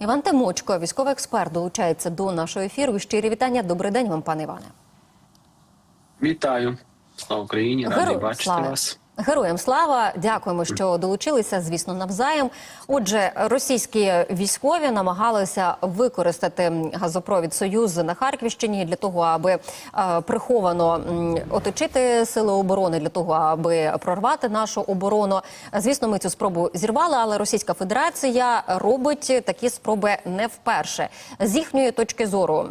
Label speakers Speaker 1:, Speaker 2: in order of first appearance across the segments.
Speaker 1: Іван Тимочко, військовий експерт, долучається до нашого ефіру. Щирі вітання. Добрий день вам, пане Іване.
Speaker 2: Вітаю, слава Україні, радий бачити
Speaker 1: слава.
Speaker 2: вас.
Speaker 1: Героям слава, дякуємо, що долучилися. Звісно, навзаєм. Отже, російські військові намагалися використати газопровід Союз на Харківщині для того, аби е, приховано оточити сили оборони, для того, аби прорвати нашу оборону. Звісно, ми цю спробу зірвали, але Російська Федерація робить такі спроби не вперше. З їхньої точки зору,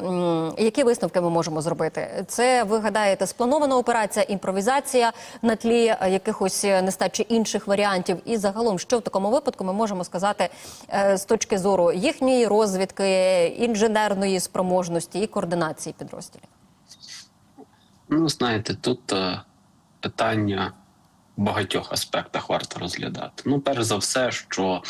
Speaker 1: які висновки ми можемо зробити? Це ви гадаєте, спланована операція, імпровізація на тлі е, якихось нестачі інших варіантів. І загалом, що в такому випадку ми можемо сказати е, з точки зору їхньої розвідки, інженерної спроможності і координації підрозділів?
Speaker 2: Ну, знаєте, тут е, питання в багатьох аспектах варто розглядати. Ну, перш за все, що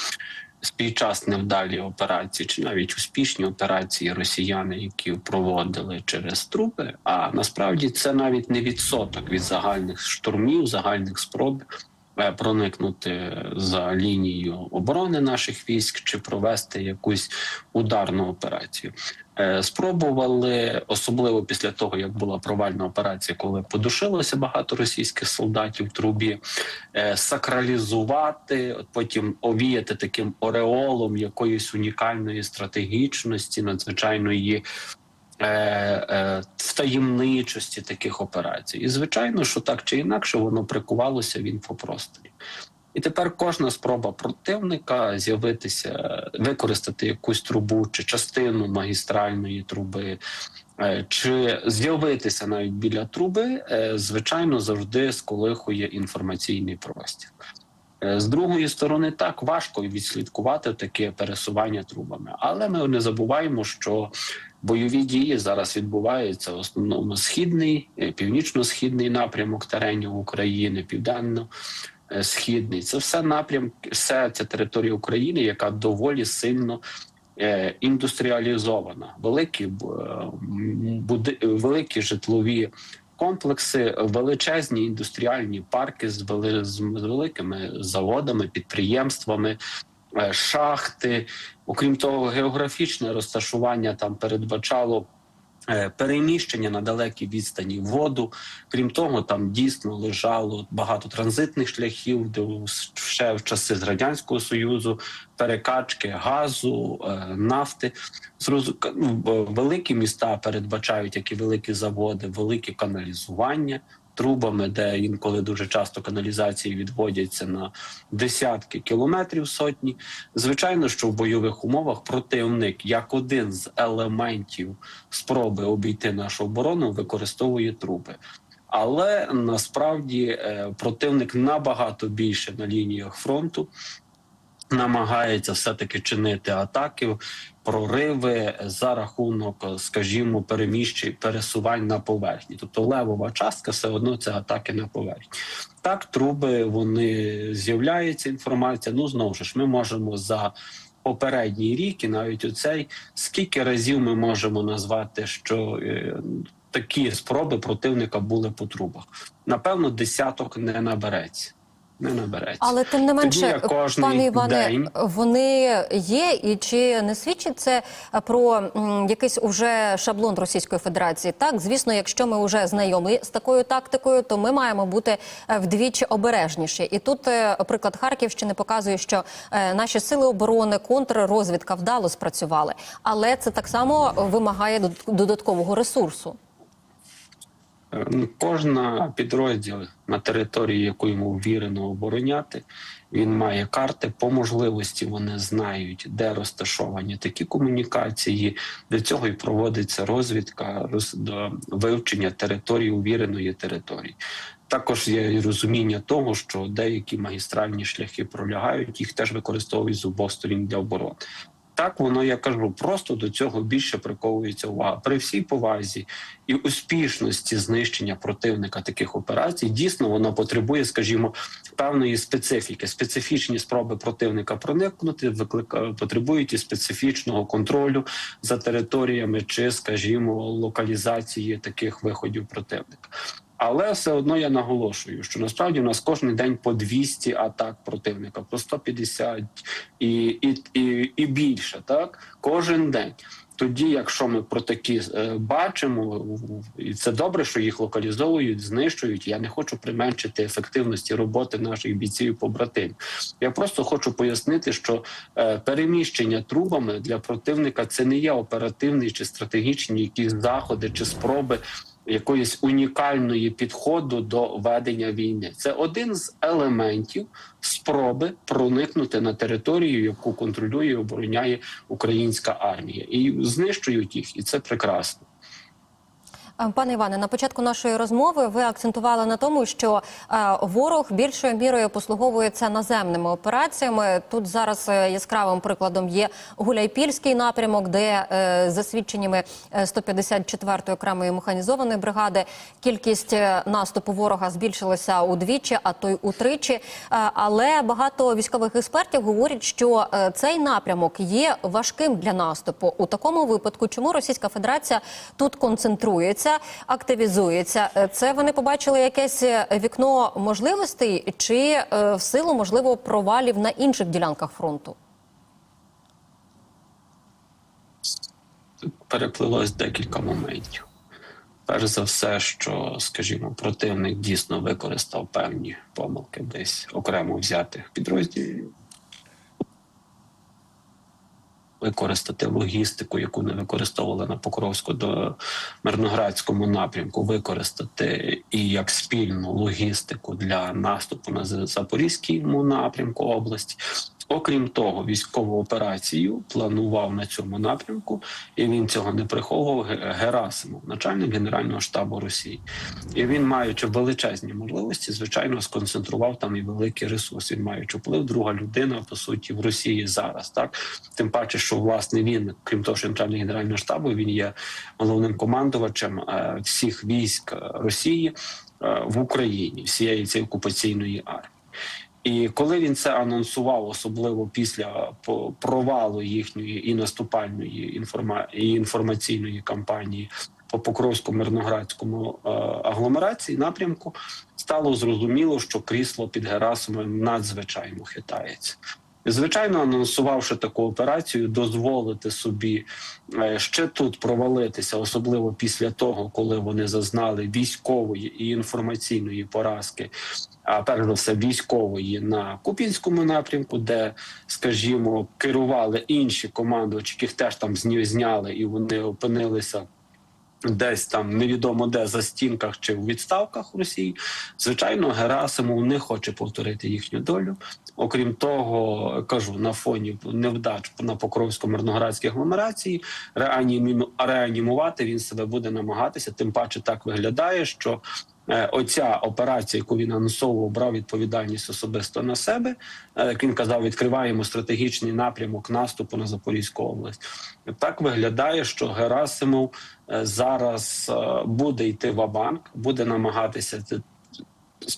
Speaker 2: співчас невдалі операції, чи навіть успішні операції росіяни, які проводили через трупи, а насправді це навіть не відсоток від загальних штурмів, загальних спроб проникнути за лінію оборони наших військ чи провести якусь ударну операцію. Е, Спробували особливо після того, як була провальна операція, коли подушилося багато російських солдатів в трубі, е, сакралізувати, потім овіяти таким ореолом якоїсь унікальної стратегічності, надзвичайної е, е, втаємничості таких операцій. І звичайно, що так чи інакше воно прикувалося в інфопросторі. І тепер кожна спроба противника з'явитися, використати якусь трубу чи частину магістральної труби, е, чи з'явитися навіть біля труби, звичайно, завжди сколихує інформаційний простір. З другої сторони, так важко відслідкувати таке пересування трубами, але ми не забуваємо, що бойові дії зараз відбуваються в основному східний, е, північно-східний напрямок теренів України, південно е, східний. Це все напрямки, все це територія України, яка доволі сильно е, індустріалізована. Великі е, буди, великі житлові комплекси, величезні індустріальні парки з великими заводами, підприємствами. Е, Шахти, окрім того, географічне розташування там передбачало е, переміщення на далекій відстані воду. Крім того, там дійсно лежало багато транзитних шляхів, де ще в часи з радянського союзу перекачки газу, е, нафти. Ну, великі міста передбачають, як і великі заводи, велике каналізування. Трубами, де інколи дуже часто каналізації відводяться на десятки кілометрів сотні. Звичайно, що в бойових умовах противник як один з елементів спроби обійти нашу оборону використовує труби. Але насправді е, противник набагато більше на лініях фронту намагається все-таки чинити атаки, прориви за рахунок, скажімо, переміщень, пересувань на поверхні. Тобто левова частка все одно це атаки на поверхні. Так, труби вони з'являється інформація. Ну знову ж ми можемо за попередній рік і навіть оцей скільки разів ми можемо назвати, що е, такі спроби противника були по трубах. Напевно, десяток не набереться. Не набереться.
Speaker 1: Але тим не менше, пане Іване,
Speaker 2: день-
Speaker 1: вони є, і чи не свідчить це про м, якийсь уже шаблон Російської Федерації? Так, звісно, якщо ми вже знайомі з такою тактикою, то ми маємо бути е, вдвічі обережніші. І тут е, приклад Харківщини показує, що е, наші сили оборони, контррозвідка вдало спрацювали, але це так само вимагає дод- додаткового ресурсу.
Speaker 2: Е, ну, Кожна підрозділ на території, яку йому ввірено обороняти, він має карти. По можливості вони знають, де розташовані такі комунікації. Для цього і проводиться розвідка роз- до вивчення території увіреної території. Також є і розуміння того, що деякі магістральні шляхи пролягають, їх теж використовують з обох сторін для оборони. Так воно я кажу, просто до цього більше приковується увага при всій повазі і успішності знищення противника таких операцій. Дійсно, воно потребує, скажімо, певної специфіки. Специфічні спроби противника проникнути виклика потребують і специфічного контролю за територіями, чи, скажімо, локалізації таких виходів противника. Але все одно я наголошую, що насправді у нас кожен день по 200 атак противника, по 150 і, і, і, і більше. Так, кожен день. Тоді, якщо ми про такі е, бачимо, і це добре, що їх локалізовують, знищують. Я не хочу применшити ефективності роботи наших бійців і побратимів. Я просто хочу пояснити, що е, переміщення трубами для противника це не є оперативні чи стратегічні якісь заходи чи спроби якоїсь унікальної підходу до ведення війни. Це один з елементів спроби проникнути на територію, яку контролює і обороняє українська армія, і знищують їх, і це прекрасно.
Speaker 1: Пане Іване, на початку нашої розмови ви акцентували на тому, що е, ворог більшою мірою послуговується наземними операціями. Тут зараз е, яскравим прикладом є Гуляйпільський напрямок, де е, за свідченнями е, 154-ї окремої механізованої бригади кількість наступу ворога збільшилася удвічі, а то й утричі. Але багато військових експертів говорять, що цей напрямок є важким для наступу. У такому випадку, чому Російська Федерація тут концентрується, активізується? Е, Це вони побачили якесь е, вікно можливостей, чи е, в силу можливо провалів на інших ділянках фронту?
Speaker 2: Переплилось декілька моментів. Перш за все, що, скажімо, противник дійсно використав певні помилки десь окремо взятих підрозділів. Використати логістику, яку не використовували на Покровську до Мирноградському напрямку, використати і як спільну логістику для наступу на Запорізькому напрямку області. Окрім того, військову операцію планував на цьому напрямку, і він цього не приховував Герасимов, начальник Генерального штабу Росії. І він, маючи величезні можливості, звичайно, сконцентрував там і великий ресурс. Він маючи вплив, друга людина по суті в Росії зараз. Так тим паче, що власне він, крім того, що начальник генерального штабу, він є головним командувачем е, всіх військ Росії е, в Україні, всієї цієї окупаційної армії. І коли він це анонсував, особливо після провалу їхньої і наступальної інформа... і інформаційної кампанії по Покровсько-Мирноградському е, агломерації напрямку, стало зрозуміло, що крісло під Герасимом надзвичайно хитається. І, Звичайно, анонсувавши таку операцію, дозволити собі е, ще тут провалитися, особливо після того, коли вони зазнали військової і інформаційної поразки, а перш за все військової на Купінському напрямку, де, скажімо, керували інші командувачі, яких теж там зняли, і вони опинилися. Десь там невідомо де за стінках чи у відставках Росії, звичайно, Герасимов не хоче повторити їхню долю. Окрім того, кажу на фоні невдач на Покровсько-Мирноградській агломерації реанімі- реанімувати він себе буде намагатися. Тим паче так виглядає, що оця операція, яку він анонсовував, брав відповідальність особисто на себе. Е, Як він казав, відкриваємо стратегічний напрямок наступу на Запорізьку область. Так виглядає, що Герасимов е, зараз е, буде йти в банк буде намагатися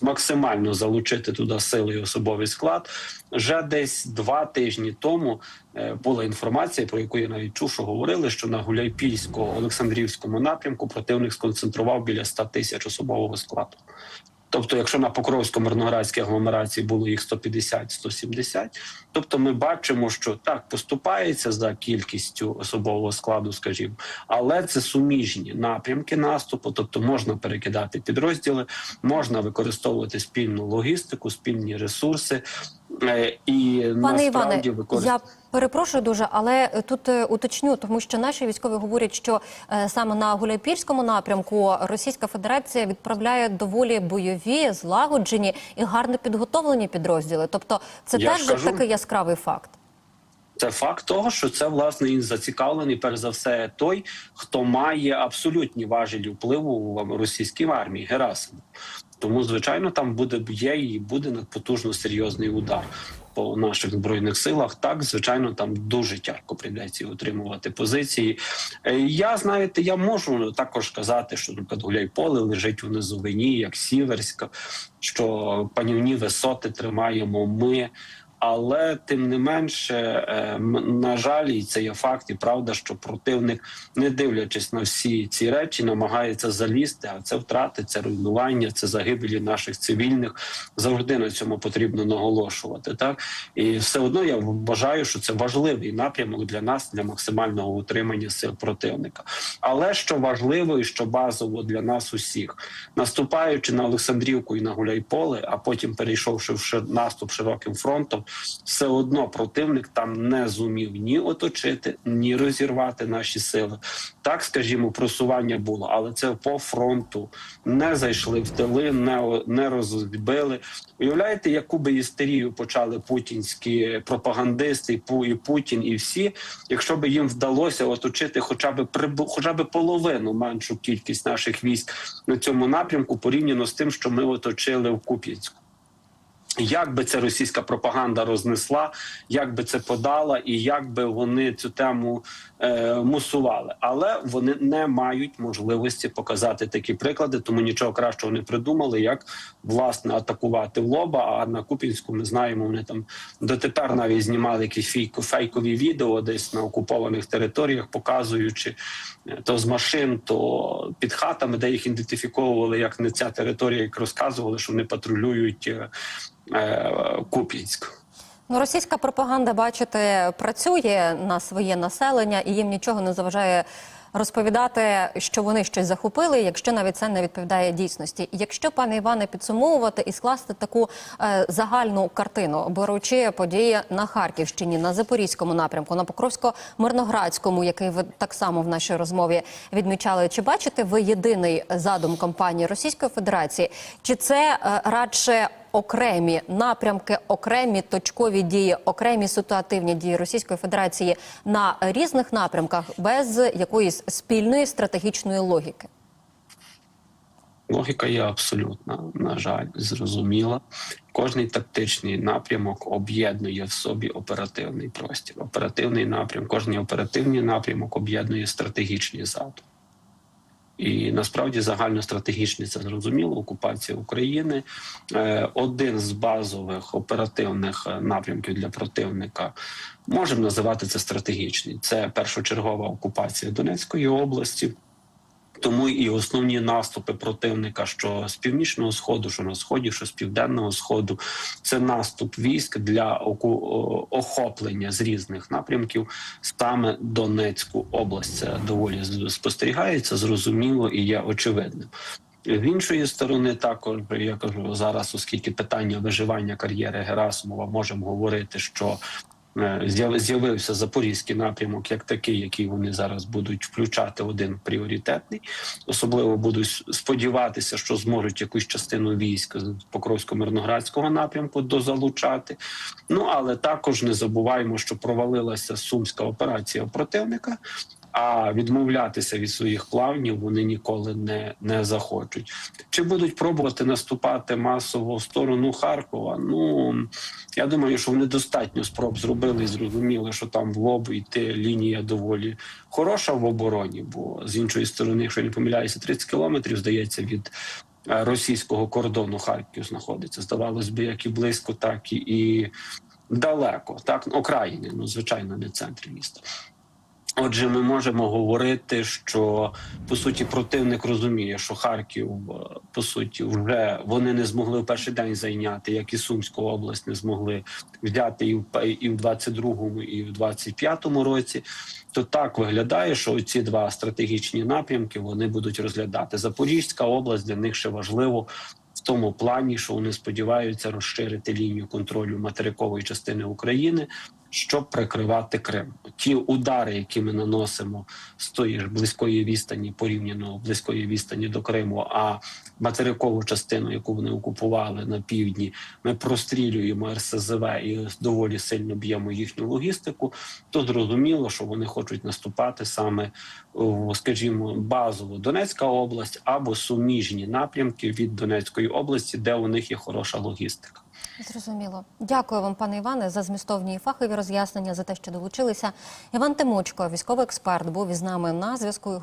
Speaker 2: максимально залучити туди сили і особовий склад. Вже десь два тижні тому е, була інформація, про яку я навіть чув, що говорили, що на Гуляйпільсько-Олександрівському напрямку противник сконцентрував біля 100 тисяч особового складу. Тобто, якщо на Покровсько-Мирноградській агломерації було їх 150-170, тобто ми бачимо, що так поступається за кількістю особового складу, скажімо, але це суміжні напрямки наступу, тобто можна перекидати підрозділи, можна використовувати спільну логістику, спільні ресурси е, і
Speaker 1: Пане Іване,
Speaker 2: насправді використовувати.
Speaker 1: я перепрошую дуже, але е, тут е, уточню, тому що наші військові говорять, що е, саме на Гуляйпільському напрямку Російська Федерація відправляє доволі бойові, злагоджені і гарно підготовлені підрозділи. Тобто, це
Speaker 2: Я
Speaker 1: теж
Speaker 2: кажу.
Speaker 1: такий яскравий факт.
Speaker 2: Це факт того, що це власне він зацікавлений, перш за все, той, хто має абсолютні важелі впливу в російській армії Герасимов. Тому, звичайно, там буде є і буде надпотужно серйозний удар по наших збройних силах. Так, звичайно, там дуже тяжко прийдеться утримувати позиції. Е, Я знаєте, я можу також казати, що наприклад, Гуляйполе лежить у низовині, як Сіверська, що панівні висоти тримаємо ми. Але тим не менше, е, на жаль, і це є факт, і правда, що противник, не дивлячись на всі ці речі, намагається залізти. А це втрати, це руйнування, це загибелі наших цивільних. Завжди на цьому потрібно наголошувати. Так і все одно я вважаю, що це важливий напрямок для нас для максимального утримання сил противника. Але що важливо і що базово для нас усіх, наступаючи на Олександрівку і на Гуляйполе, а потім перейшовши в наступ широким фронтом, все одно противник там не зумів ні оточити, ні розірвати наші сили. Так, скажімо, просування було, але це по фронту не зайшли в тили, не, не розбили. Уявляєте, яку би істерію почали путінські пропагандисти, і Путін, і всі, якщо б їм вдалося оточити хоча б хоча б половину меншу кількість наших військ на цьому напрямку, порівняно з тим, що ми оточили в Куп'янську. Як би це російська пропаганда рознесла, як би це подала, і як би вони цю тему е, мусували, але вони не мають можливості показати такі приклади, тому нічого кращого не придумали, як власне атакувати в лоба. А на Купінську ми знаємо, вони там дотепер навіть знімали якісь фейко- фейкові відео десь на окупованих територіях, показуючи е, то з машин, то під хатами, де їх ідентифіковували як не ця територія, як розказували, що вони патрулюють е, Куп'янськ.
Speaker 1: Ну, російська пропаганда, бачите, працює на своє населення, і їм нічого не заважає розповідати, що вони щось захопили, якщо навіть це не відповідає дійсності. Якщо пане Іване підсумовувати і скласти таку е, загальну картину, беручи події на Харківщині, на Запорізькому напрямку, на Покровсько-Мирноградському, який ви так само в нашій розмові відмічали, чи бачите ви єдиний задум кампанії Російської Федерації, чи це е, радше окремі напрямки, окремі точкові дії, окремі ситуативні дії Російської Федерації на різних напрямках без якоїсь спільної стратегічної логіки.
Speaker 2: Логіка є абсолютно, на жаль, зрозуміла. Кожний тактичний напрямок об'єднує в собі оперативний простір. Оперативний напрям, кожний оперативний напрямок об'єднує стратегічний задум. І насправді загальностратегічний це зрозуміло. Окупація України Е, один з базових оперативних е, напрямків для противника можемо називати це стратегічний. Це першочергова окупація Донецької області. Тому і основні наступи противника, що з північного сходу, що на сході, що з південного сходу, це наступ військ для охоплення з різних напрямків саме Донецьку область. Це доволі спостерігається, зрозуміло і є очевидним. З іншої сторони, також я кажу зараз, оскільки питання виживання кар'єри Герасимова можемо говорити, що з'явився запорізький напрямок як такий, який вони зараз будуть включати один пріоритетний. Особливо будуть сподіватися, що зможуть якусь частину військ з Покровсько-Мирноградського напрямку дозалучати. Ну але також не забуваємо, що провалилася сумська операція противника. А відмовлятися від своїх плавнів вони ніколи не, не захочуть. Чи будуть пробувати наступати масово в сторону Харкова? Ну я думаю, що вони достатньо спроб зробили і зрозуміли, що там в лоб йти лінія доволі хороша в обороні. Бо з іншої сторони, якщо я не помиляюся, 30 кілометрів здається від е, російського кордону Харків знаходиться. Здавалось би, як і близько, так і, далеко, так окраїни, ну звичайно, не центр міста. Отже, ми можемо говорити, що по суті противник розуміє, що Харків е, по суті вже вони не змогли в перший день зайняти, як і Сумську область не змогли взяти і в і в 22-му, і в 25-му році. То так виглядає, що ці два стратегічні напрямки вони будуть розглядати. Запорізька область для них ще важливо в тому плані, що вони сподіваються розширити лінію контролю материкової частини України, щоб прикривати Крим. Ті удари, які ми наносимо з тої ж близької відстані, порівняно близької відстані до Криму, а материкову частину, яку вони окупували на півдні, ми прострілюємо РСЗВ і доволі сильно б'ємо їхню логістику. То зрозуміло, що вони хочуть наступати саме, скажімо, базово Донецька область або суміжні напрямки від Донецької області, де у них є хороша логістика.
Speaker 1: Зрозуміло. Дякую вам, пане Іване, за змістовні і фахові роз'яснення, за те, що долучилися. Іван Тимочко, військовий експерт, був із нами на зв'язку.